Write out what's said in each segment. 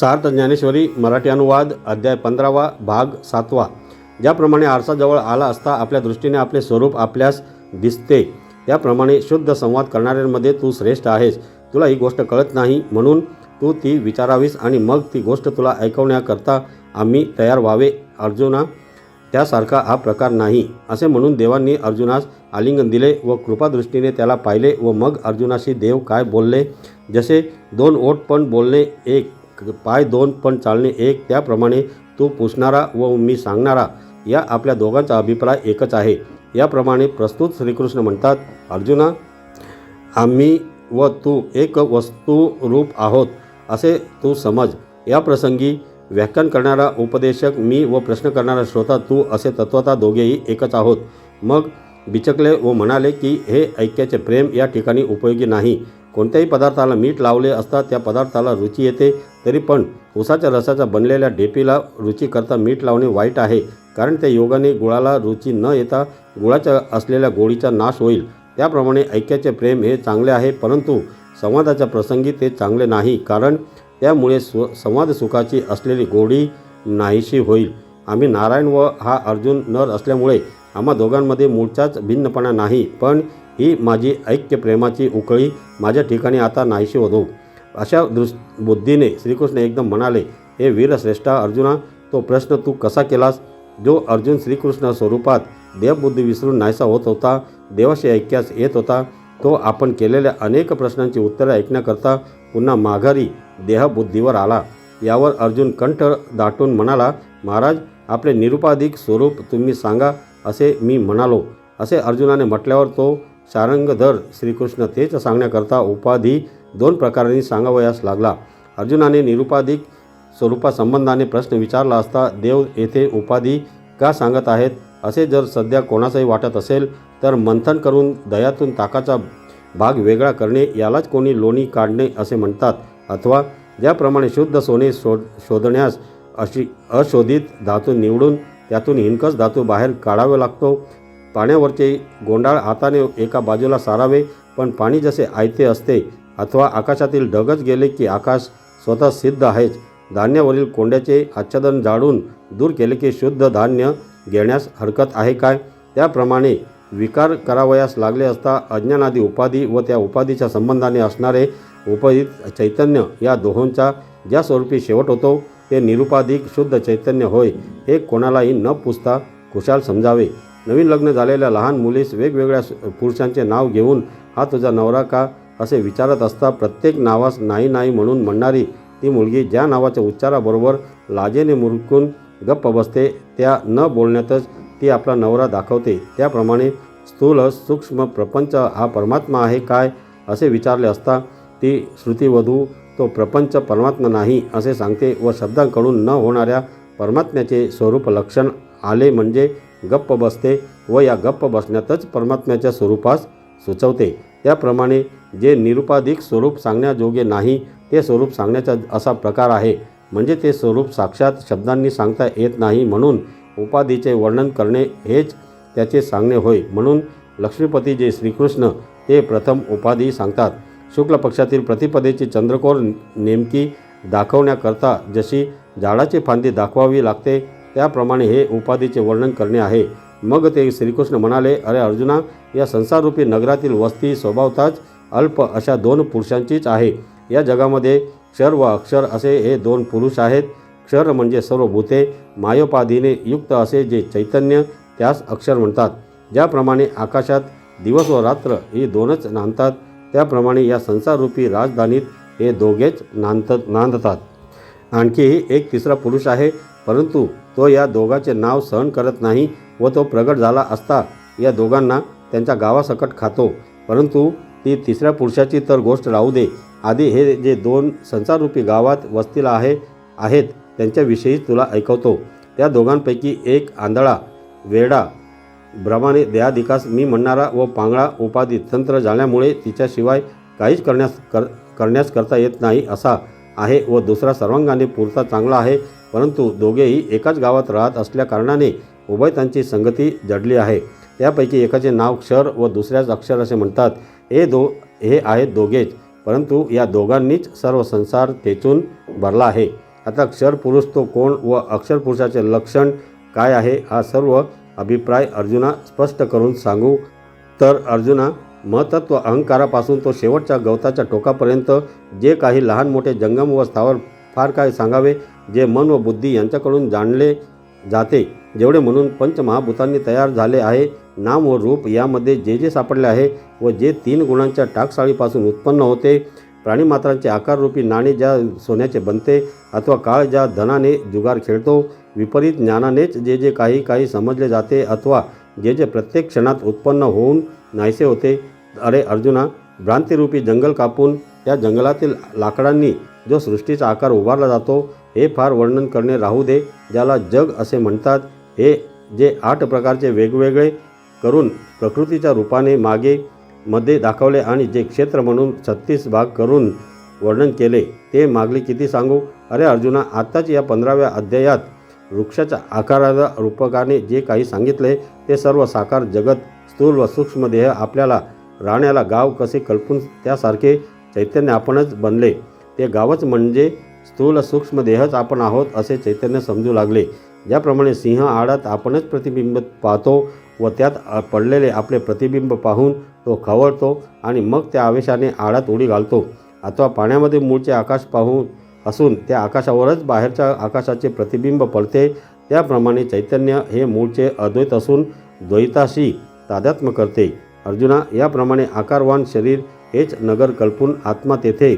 सार्थ ज्ञानेश्वरी मराठी अनुवाद अध्याय पंधरावा भाग सातवा. ज्याप्रमाणे आरसाजवळ आला असता आपल्या दृष्टीने आपले स्वरूप आपल्यास दिसते. त्याप्रमाणे शुद्ध संवाद करणाऱ्यांमध्ये तू श्रेष्ठ आहेस. तुला ही गोष्ट कळत नाही म्हणून तू ती विचारावीस आणि मग ती गोष्ट तुला ऐकवण्याकरता आम्ही तयार व्हावे. अर्जुना त्यासारखा हा प्रकार नाही. असे म्हणून देवांनी अर्जुनास आलिंगन दिले व कृपादृष्टीने त्याला पाहिले व मग अर्जुनाशी देव काय बोलले? जसे दोन ओट पण बोलणे एक पाय दोन पण चालणे एक त्याप्रमाणे तू पुसणारा व मी सांगणारा या आपल्या दोघांचा अभिप्राय एकच आहे. याप्रमाणे प्रस्तुत श्रीकृष्ण म्हणतात अर्जुना आम्ही व तू एक वस्तुरूप आहोत असे तू समज. या प्रसंगी व्याख्यान करणारा उपदेशक मी व प्रश्न करणारा श्रोता तू असे तत्वता दोघेही एकच आहोत. मग बिचकले व म्हणाले की हे ऐक्याचे प्रेम या ठिकाणी उपयोगी नाही. कोणत्याही पदार्थाला मीठ लावले असता त्या पदार्थाला रुची येते तरी पण उसाच्या रसाचा बनलेल्या डेपीला रुचीकरता मीठ लावणे वाईट आहे कारण त्या योगाने गुळाला रुची न येता गुळाच्या असलेल्या गोळीचा नाश होईल. त्याप्रमाणे ऐक्याचे प्रेम हे चांगले आहे परंतु संवादाच्या प्रसंगी ते चांगले नाही कारण त्यामुळे स्व संवाद सुखाची असलेली गोडी नाहीशी होईल. आम्ही नारायण व हा अर्जुन नर असल्यामुळे आम्हा दोघांमध्ये मूळचाच भिन्नपणा नाही पण ही माझी ऐक्य प्रेमाची उकळी माझ्या ठिकाणी आता नाहीशी होतो. अशा दृष् बुद्धीने श्रीकृष्ण एकदम म्हणाले हे वीरश्रेष्ठा अर्जुना तो प्रश्न तू कसा केलास? जो अर्जुन श्रीकृष्ण स्वरूपात देवबुद्धी विसरून नाहीसा होत होता देवाशी ऐक्यास येत होता तो आपण केलेल्या अनेक प्रश्नांची उत्तरे ऐकण्याकरता पुन्हा माघारी देहबुद्धीवर आला. यावर अर्जुन कंठ दाटून म्हणाला महाराज आपले निरुपाधिक स्वरूप तुम्ही सांगा असे मी म्हणालो. असे अर्जुनाने म्हटल्यावर तो शारंगधर श्रीकृष्ण तेच सांगण्याकरता उपाधी दोन प्रकारांनी सांगावयास लागला. अर्जुनाने निरुपाधिक स्वरूपासंबंधाने प्रश्न विचारला असता देव येथे उपाधी का सांगत आहेत? असे जर सध्या कोणाचंही वाटत असेल तर मंथन करून दयातून ताकाचा भाग वेगळा करणे यालाच कोणी लोणी काढणे असे म्हणतात. अथवा ज्याप्रमाणे शुद्ध सोने शोध शोधण्यास अशी अशोधित धातू निवडून त्यातून हिनकस धातू बाहेर काढावा लागतो. पाण्यावरचे गोंडाळ हाताने एका बाजूला सारावे पण पाणी जसे आयते असते अथवा आकाशातील ढगच गेले की आकाश स्वतः सिद्ध आहेच. धान्यावरील कोंड्याचे आच्छादन जाळून दूर केले की शुद्ध धान्य घेण्यास हरकत आहे काय? त्याप्रमाणे विकार करावयास लागले असता अज्ञानादी उपाधी व त्या उपाधीच्या संबंधाने असणारे उपदित चैतन्य या दोहोंचा ज्या स्वरूपी शेवट होतो ते निरुपाधिक शुद्ध चैतन्य होय हे कोणालाही न पुसता खुशाल समजावे. नवीन लग्न झालेल्या लहान मुलीस वेगवेगळ्या पुरुषांचे नाव घेऊन हा तुझा नवरा का? असे विचारत असता प्रत्येक नावास नाही नाही म्हणून म्हणणारी ती मुलगी ज्या नावाच्या उच्चाराबरोबर लाजेने मुरकून गप्प बसते त्या न बोलण्यातच ती आपला नवरा दाखवते. त्याप्रमाणे स्थूल सूक्ष्म प्रपंच हा परमात्मा आहे काय असे विचारले असता ती श्रुतीवधू तो प्रपंच परमात्मा नाही असे सांगते व शब्दांकडून न होणाऱ्या परमात्म्याचे स्वरूप लक्षण आले म्हणजे गप्प बसते व या गप्प बसण्यातच परमात्म्याच्या स्वरूपास सुचवते. त्याप्रमाणे जे निरुपाधिक स्वरूप सांगण्याजोगे नाही ते स्वरूप सांगण्याचा असा प्रकार आहे. म्हणजे ते स्वरूप साक्षात शब्दांनी सांगता येत नाही म्हणून उपाधीचे वर्णन करणे हेच त्याचे सांगणे होय. म्हणून लक्ष्मीपती जे श्रीकृष्ण ते प्रथम उपाधी सांगतात. शुक्ल पक्षातील प्रतिपदेची चंद्रकोर नेमकी दाखवण्याकरता जशी झाडाची फांदी दाखवावी लागते त्याप्रमाणे हे उपाधीचे वर्णन करणे आहे. मग ते श्रीकृष्ण म्हणाले अरे अर्जुना या संसाररूपी नगरातील वस्ती स्वभावताच अल्प अशा दोन पुरुषांचीच आहे. या जगामध्ये क्षर व अक्षर असे हे दोन पुरुष आहेत. क्षर म्हणजे सर्व भूते मायोपाधीने युक्त असे जे चैतन्य त्यास अक्षर म्हणतात. ज्याप्रमाणे आकाशात दिवस व रात्र ही दोनच नांदतात त्याप्रमाणे या संसाररूपी राजधानीत हे दोघेच नांदत नांदतात. आणखीही एक तिसरा पुरुष आहे परंतु तो या दोघाचे नाव सहन करत नाही व तो प्रगट झाला असता या दोघांना त्यांच्या गावासकट खातो. परंतु ती तिसऱ्या पुरुषाची तर गोष्ट राहू दे. आधी हे जे दोन संसाररूपी गावात वस्तीला आहे आहेत त्यांच्याविषयीच तुला ऐकवतो. त्या दोघांपैकी एक आंधळा वेडा भ्रमाने देहाधिकास मी म्हणणारा व पांगळा उपाधी तंत्र झाल्यामुळे तिच्याशिवाय काहीच करण्यास कर करण्यास करता येत नाही असा आहे व दुसरा सर्वांगाने पुरता चांगला आहे परंतु दोघेही एकाच गावात राहत असल्याकारणाने उभयतांची संगती जडली आहे. त्यापैकी एकाचे नाव क्षर व दुसऱ्याच अक्षर असे म्हणतात. हे दो हे आहेत दोघेच परंतु या दोघांनीच सर्व संसार तेचून भरला आहे. आता क्षर पुरुष तो कोण व अक्षर पुरुषाचे लक्षण काय आहे हा सर्व अभिप्राय अर्जुना स्पष्ट करून सांगू. तर अर्जुना महतत्व अहंकारापासून तो शेवटच्या गवताच्या टोकापर्यंत जे काही लहान मोठे जंगम व स्थावर फार काय सांगावे जे मन व बुद्धी यांच्याकडून जाणले जाते. जेवढे म्हणून पंचमहाभूतांनी तयार झाले आहे नाम व रूप यामध्ये जे जे सापडले आहे व जे तीन गुणांच्या टाकसाळीपासून उत्पन्न होते प्राणीमात्रांचे आकाररूपी नाणे ज्या सोन्याचे बनते अथवा काळ ज्या धनाने जुगार खेळतो विपरीत ज्ञानानेच जे जे काही काही समजले जाते अथवा जे जे प्रत्येक क्षणात उत्पन्न होऊन नाहीसे होते. अरे अर्जुना भ्रांतिरूपी जंगल कापून त्या जंगलातील लाकडांनी जो सृष्टीचा आकार उभारला जातो हे फार वर्णन करणे राहू दे ज्याला जग असे म्हणतात. हे जे आठ प्रकारचे वेगवेगळे करून प्रकृतीच्या रूपाने मागे मध्ये दाखवले आणि जे क्षेत्र म्हणून छत्तीस भाग करून वर्णन केले ते मागले किती सांगू? अरे अर्जुना आत्ताच या पंधराव्या अध्यायात वृक्षाच्या आकाराला रूपकाने जे काही सांगितले ते सर्व साकार जगत स्थूल व सूक्ष्म देह आपल्याला राहण्याला गाव कसे कल्पून त्यासारखे चैतन्य आपणच बनले. ते गावच म्हणजे स्थूल सूक्ष्म देहच आपण आहोत असे चैतन्य समजू लागले. ज्याप्रमाणे सिंह आडात आपणच प्रतिबिंब पाहतो व त्यात पडलेले आपले प्रतिबिंब पाहून तो खवळतो आणि मग त्या आवेशाने आडात उडी घालतो. अथवा पाण्यामध्ये मूळचे आकाश पाहून असून त्या आकाशावरच बाहेरच्या आकाशाचे प्रतिबिंब पडते. त्याप्रमाणे चैतन्य हे मूळचे अद्वैत असून द्वैताशी तादात्म्य करते. अर्जुना याप्रमाणे आकारवान शरीर हेच नगर कल्पून आत्मा तेथे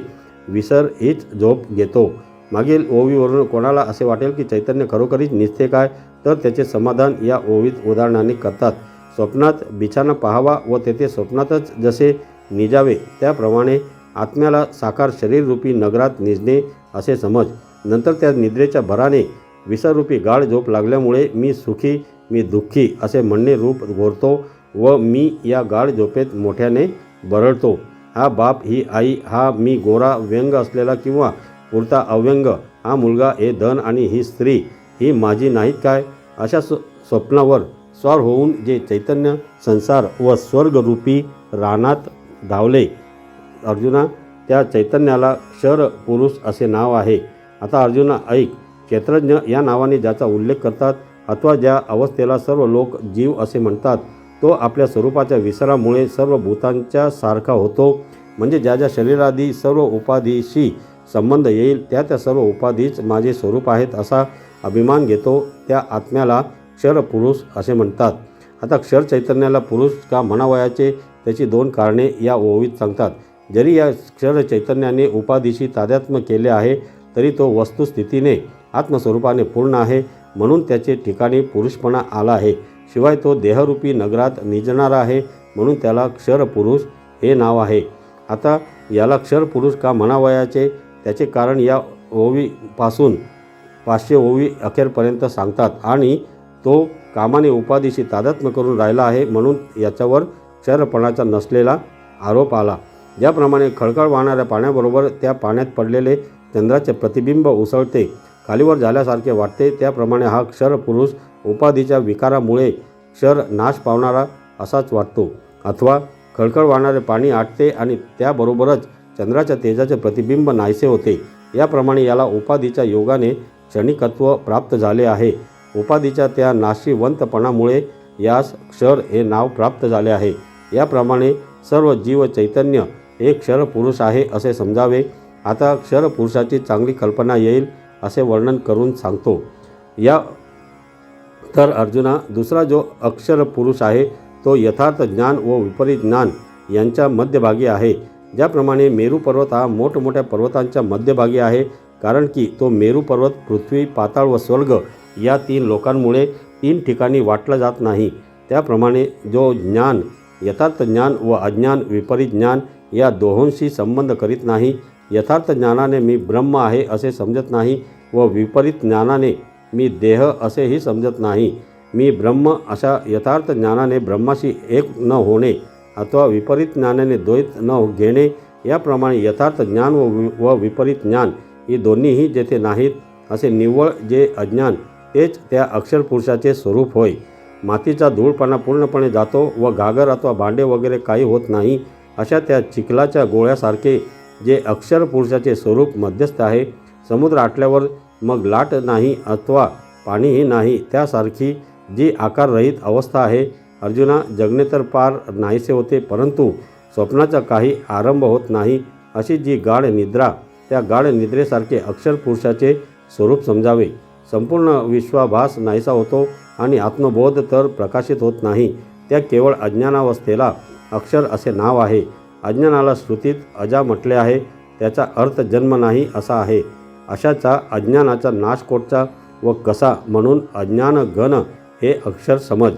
विसर हीच झोप घेतो. मागील ओवीवरून कोणाला असे वाटेल की चैतन्य खरोखरीच निसते काय? तर त्याचे समाधान या ओवीत उदाहरणाने करतात. स्वप्नात बिछाना पाहावा व तेथे स्वप्नातच जसे निजावे त्याप्रमाणे आत्म्याला साकार शरीररूपी नगरात निजणे असे समज. नंतर त्या निद्रेच्या भराने विसररूपी गाढ झोप लागल्यामुळे मी सुखी मी दुःखी असे म्हणणे रूप घोरतो व मी या गाढ झोपेत मोठ्याने बरळतो. हा बाप ही आई हा मी गोरा व्यंग असलेला किंवा पुरता अव्यंग हा मुलगा हे धन आणि ही स्त्री ही माझी नाहीत काय? अशा स्व स्वप्नावर स्वार होऊन जे चैतन्य संसार व स्वर्गरूपी रानात धावले. अर्जुना त्या चैतन्याला क्षर पुरुष असे नाव आहे. आता अर्जुना ऐक क्षेत्रज्ञ या नावाने ज्याचा उल्लेख करतात अथवा ज्या अवस्थेला सर्व लोक जीव असे म्हणतात तो आपल्या स्वरूपाच्या विसरामुळे सर्व भूतांच्या सारखा होतो. म्हणजे ज्या ज्या शरीरादी सर्व उपाधीशी संबंध येईल त्या त्या सर्व उपाधीच माझे स्वरूप आहेत असा अभिमान घेतो. त्या आत्म्याला क्षर पुरुष असे म्हणतात. आता क्षर चैतन्याला पुरुष का म्हणावयाचे? त्याची दोन कारणे या ओवीत सांगतात. जरी या क्षर चैतन्याने उपाधीशी तादात्म्य केले आहे तरी तो वस्तुस्थितीने आत्मस्वरूपाने पूर्ण आहे. म्हणून त्याचे ठिकाणी पुरुषपणा आला आहे. शिवाय तो देहरूपी नगरात निजणारा आहे म्हणून त्याला क्षर पुरुष हे नाव आहे. आता याला क्षर पुरुष का म्हणावयाचे? त्याचे कारण या ओवीपासून पाचशे ओवी अखेरपर्यंत सांगतात आणि तो कामाने उपाधीशी तादात्म्य करून राहिला आहे म्हणून याच्यावर क्षरपणाचा नसलेला आरोप आला. ज्याप्रमाणे खळखळ वाहणाऱ्या पाण्याबरोबर त्या पाण्यात पडलेले चंद्राचे प्रतिबिंब उसळते खालीवर झाल्यासारखे वाटते त्याप्रमाणे हा क्षरपुरुष उपाधीच्या विकारामुळे क्षर नाश पावणारा असाच वाटतो. अथवा खळखळ वाहणारे पाणी आटते आणि त्याबरोबरच चंद्राच्या तेजाचे प्रतिबिंब नाहीसे होते. याप्रमाणे याला उपाधीच्या योगाने क्षणिकत्व प्राप्त झाले आहे. उपाधीच्या त्या नाशिवंतपणामुळे यास क्षर हे नाव प्राप्त झाले आहे. याप्रमाणे सर्व जीव चैतन्य हे क्षर पुरुष आहे असे समजावे. आता क्षर पुरुषाची चांगली कल्पना येईल असे वर्णन करून सांगतो. या तर अर्जुना दुसरा जो अक्षर पुरुष आहे तो यथार्थ ज्ञान व विपरीत ज्ञान यांच्या मध्यभागी आहे. ज्याप्रमाणे मेरू पर्वत हा मोठमोठ्या पर्वतांच्या मध्यभागी आहे कारण की तो मेरू पर्वत पृथ्वी पाताळ व स्वर्ग या तीन लोकांमुळे तीन ठिकाणी वाटला जात नाही. त्याप्रमाणे जो ज्ञान यथार्थ ज्ञान व अज्ञान विपरीत ज्ञान या दोहोंशी संबंध करीत नाही यथार्थ ज्ञानाने मी ब्रह्म आहे असे समजत नाही व विपरीत ज्ञानाने मी देह असेही समजत नाही. मी ब्रह्म अशा यथार्थ ज्ञानाने ब्रह्माशी एक न होणे अथवा विपरीत ज्ञानाने द्वैत न घेणे याप्रमाणे यथार्थ ज्ञान व वि व विपरीत ज्ञान ही दोन्हीही जेथे नाहीत असे निव्वळ जे अज्ञान तेच त्या अक्षरपुरुषाचे स्वरूप होय. मातीचा धूळपणा पूर्णपणे जातो व घागर अथवा भांडे वगैरे काही होत नाही अशा त्या चिखलाच्या गोळ्यासारखे जे अक्षरपुरुषाचे स्वरूप मध्यस्थ आहे समुद्र आटल्यावर मग लाट नाही अथवा पाणीही नाही त्यासारखी जी आकाररहित अवस्था आहे. अर्जुना जगणे तर पार नाहीसे होते परंतु स्वप्नाचा काही आरंभ होत नाही अशी जी गाढ निद्रा त्या गाढ निद्रेसारखे अक्षर पुरुषाचे स्वरूप समजावे. संपूर्ण विश्वाभास नाहीसा होतो आणि आत्मबोध तर प्रकाशित होत नाही. त्या केवळ अज्ञानावस्थेला अक्षर असे नाव आहे. अज्ञानाला श्रुतीत अजा म्हटले आहे त्याचा अर्थ जन्म नाही असा आहे. अशाचा अज्ञानाचा नाशकोटचा व कसा म्हणून अज्ञान घन हे अक्षर समज.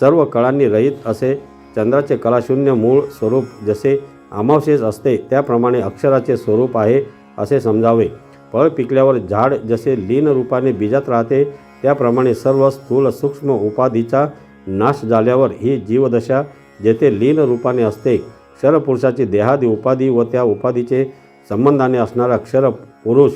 सर्व कळांनी रहित असे चंद्राचे कलाशून्य मूळ स्वरूप जसे अमावशेस असते त्याप्रमाणे अक्षराचे स्वरूप आहे असे समजावे. फळ पिकल्यावर झाड जसे लीन रूपाने बीजात राहते त्याप्रमाणे सर्व स्थूल सूक्ष्म उपाधीचा नाश झाल्यावर ही जीवदशा जेथे लीन रूपाने असते क्षरपुरुषाची देहादी उपाधी व त्या उपाधीचे संबंधाने असणारा क्षरपुरुष पुरुष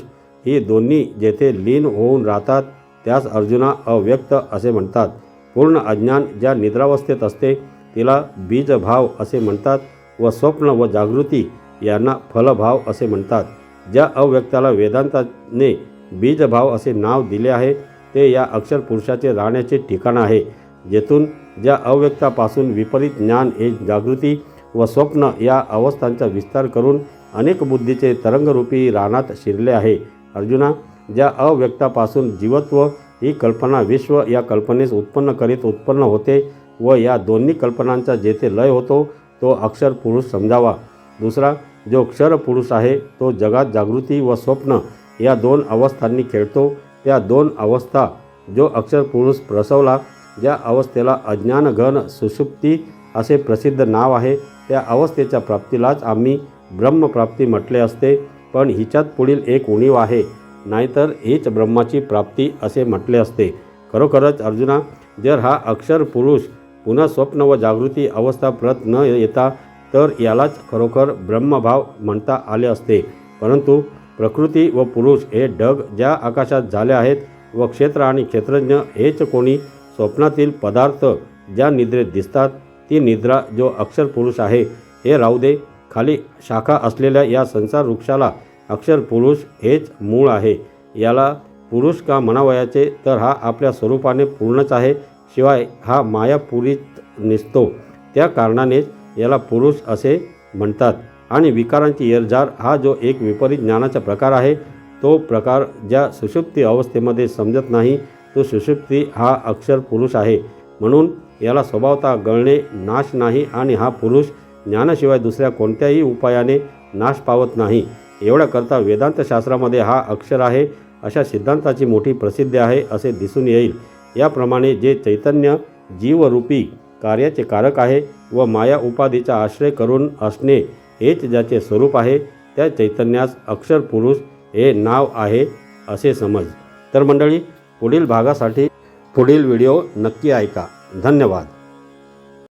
ही दोन्ही जेथे लीन होऊन राहतात त्यास अर्जुना अव्यक्त असे म्हणतात. पूर्ण अज्ञान ज्या निद्रावस्थेत असते तिला बीजभाव असे म्हणतात व स्वप्न व जागृती यांना फलभाव असे म्हणतात. ज्या अव्यक्ताला वेदांताने बीजभाव असे नाव दिले आहे ते या अक्षर पुरुषाचे राहण्याचे ठिकाण आहे जेथून ज्या अव्यक्तापासून विपरीत ज्ञान हे जागृती व स्वप्न या अवस्थांचा विस्तार करून अनेक बुद्धीचे तरंगरूपी रानात शिरले आहे. अर्जुना ज्या अव्यक्तापासून जीवत्व ही कल्पना विश्व या कल्पनेस उत्पन्न करीत उत्पन्न होते व या दोन्ही कल्पनांचा जेथे लय होतो तो अक्षर पुरुष समजावा. दुसरा जो क्षर पुरुष आहे तो जगात जागृती व स्वप्न या दोन अवस्थांनी खेळतो. त्या दोन अवस्था जो अक्षर पुरुष प्रसवला ज्या अवस्थेला अज्ञानघन सुषुप्ती असे प्रसिद्ध नाव आहे त्या अवस्थेच्या प्राप्तीलाच आम्ही ब्रह्मप्राप्ती म्हटले असते. पण हिच्यात पुढील एक उणीव आहे. नाहीतर हीच ब्रह्माची प्राप्ती असे म्हटले असते. खरोखरच अर्जुना जर हा अक्षर पुरुष पुन्हा स्वप्न व जागृती अवस्था प्रत न येता तर यालाच खरोखर ब्रह्मभाव म्हणता आले असते. परंतु प्रकृती व पुरुष हे ढग ज्या आकाशात झाले आहेत व क्षेत्र आणि क्षेत्रज्ञ हेच कोणी स्वप्नातील पदार्थ ज्या निद्रेत दिसतात ती निद्रा जो अक्षर पुरुष आहे हे राहू दे खाली शाखा असलेल्या या संसार वृक्षाला अक्षर पुरुष हेच मूळ आहे. याला पुरुष का म्हणावयाचे तर हा आपल्या स्वरूपाने पूर्णच आहे शिवाय हा मायापुरीत निसतो. त्या कारणानेच याला पुरुष असे म्हणतात आणि विकारांची येरझार हा जो एक विपरीत ज्ञानाचा प्रकार आहे तो प्रकार ज्या सुषुप्ती अवस्थेमध्ये समजत नाही तो सुषुप्ती हा अक्षर पुरुष आहे. म्हणून याला स्वभावता गळणे नाश नाही आणि हा पुरुष ज्ञानाशिवाय दुसऱ्या कोणत्याही उपायाने नाश पावत नाही. एवढ्याकरता वेदांतशास्त्रामध्ये हा अक्षर आहे अशा सिद्धांताची मोठी प्रसिद्धी आहे असे दिसून येईल. याप्रमाणे जे चैतन्य जीवरूपी कार्याचे कारक आहे व माया उपाधीचा आश्रय करून असणे हेच ज्याचे स्वरूप आहे त्या चैतन्यास अक्षर पुरुष हे नाव आहे असे समज. तर मंडळी पुढील भागासाठी पुढील व्हिडिओ नक्की ऐका. धन्यवाद.